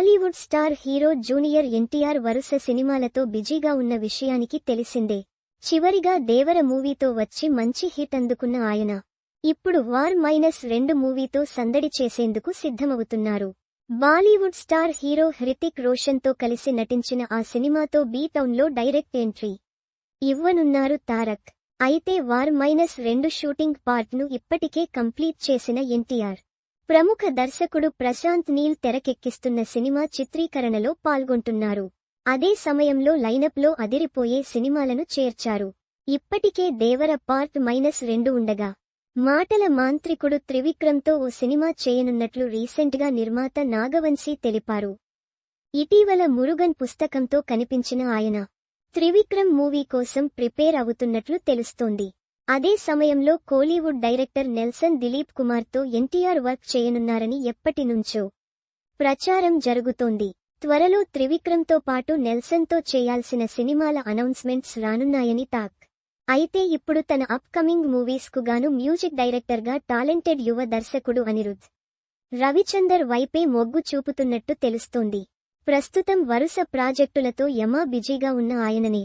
Bollywood star hero junior NTR వరుస సినిమాలతో బిజీగా ఉన్న విషయానికి తెలిసిందే. చివరిగా దేవర మూవీతో వచ్చి మంచి హిట్ అందుకున్న ఆయన. ఇప్పుడు వార్ మైనస్ రెండు మూవీతో సందడి చేసేందుకు సిద్ధమవుతున్నారు. బాలీవుడ్ స్టార్ హీరో హృతిక్ రోషన్తో కలిసి నటించిన ఆ సినిమాతో బీ టౌన్లో డైరెక్ట్ ఎంట్రీ. ఇవ్వనున్నారు తారక్. అయితే వార్ మైనస్ రెండు షూటింగ్ పార్ట్ను ఇప్పటికే కంప్లీట్ చేసిన ఎన్టీఆర్. ప్రముఖ దర్శకుడు ప్రశాంత్ నీల్ తెరకెక్కిస్తున్న సినిమా చిత్రీకరణలో పాల్గొంటున్నారు. అదే సమయంలో లైనప్లో అదిరిపోయే సినిమాలను చేర్చారు. ఇప్పటికే దేవర పార్ట్ మైనస్ రెండు ఉండగా మాటల మాంత్రికుడు త్రివిక్రమ్తో ఓ సినిమా చేయనున్నట్లు రీసెంట్గా నిర్మాత నాగవంశీ తెలిపారు. ఇటీవల మురుగన్ పుస్తకంతో కనిపించిన ఆయన త్రివిక్రమ్ మూవీ కోసం ప్రిపేర్ అవుతున్నట్లు తెలుస్తోంది. అదే సమయంలో కోలీవుడ్ డైరెక్టర్ నెల్సన్ దిలీప్ కుమార్తో ఎన్టీఆర్ వర్క్ చేయనున్నారని ఎప్పటినుంచో ప్రచారం జరుగుతోంది. త్వరలో త్రివిక్రమ్తో పాటు నెల్సన్తో చేయాల్సిన సినిమాల అనౌన్స్మెంట్స్ రానున్నాయని టాక్. అయితే ఇప్పుడు తన అప్కమింగ్ మూవీస్కు గాను మ్యూజిక్ డైరెక్టర్గా టాలెంటెడ్ యువ దర్శకుడు అనిరుద్ రవిచందర్ వైపే మొగ్గు చూపుతున్నట్టు తెలుస్తోంది. ప్రస్తుతం వరుస ప్రాజెక్టులతో యమా బిజీగా ఉన్న ఆయననే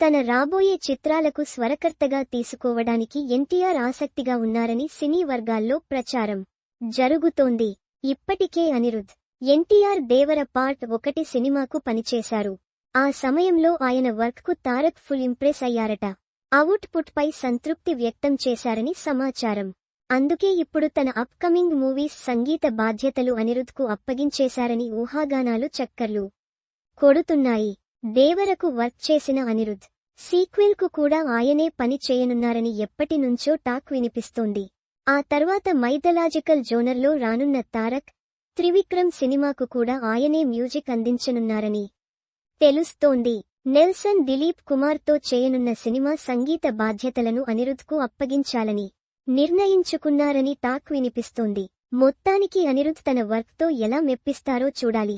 తన రాబోయే చిత్రాలకు స్వరకర్తగా తీసుకోవడానికి ఎన్టీఆర్ ఆసక్తిగా ఉన్నారని సినీ వర్గాల్లో ప్రచారం జరుగుతోంది. ఇప్పటికే అనిరుద్ ఎన్టీఆర్ దేవర పార్ట్ ఒకటి సినిమాకు పనిచేశారు. ఆ సమయంలో ఆయన వర్క్కు తారక్ ఫుల్ ఇంప్రెస్ అయ్యారట. అవుట్పుట్పై సంతృప్తి వ్యక్తం చేశారని సమాచారం. అందుకే ఇప్పుడు తన అప్కమింగ్ మూవీస్ సంగీత బాధ్యతలు అనిరుద్కు అప్పగించేశారని ఊహాగానాలు చక్కర్లు కొడుతున్నాయి. దేవరకు వర్క్ చేసిన అనిరుద్ సీక్వెల్కు కూడా ఆయనే పని చేయనున్నారని ఎప్పటినుంచో టాక్ వినిపిస్తోంది. ఆ తర్వాత మైథలాజికల్ జోనర్లో రానున్న తారక్ త్రివిక్రమ్ సినిమాకు కూడా ఆయనే మ్యూజిక్ అందించనున్నారని తెలుస్తోంది. నెల్సన్ దిలీప్ కుమార్తో చేయనున్న సినిమా సంగీత బాధ్యతలను అనిరుద్కు అప్పగించాలని నిర్ణయించుకున్నారని టాక్ వినిపిస్తోంది. మొత్తానికి అనిరుద్ తన వర్క్తో ఎలా మెప్పిస్తారో చూడాలి.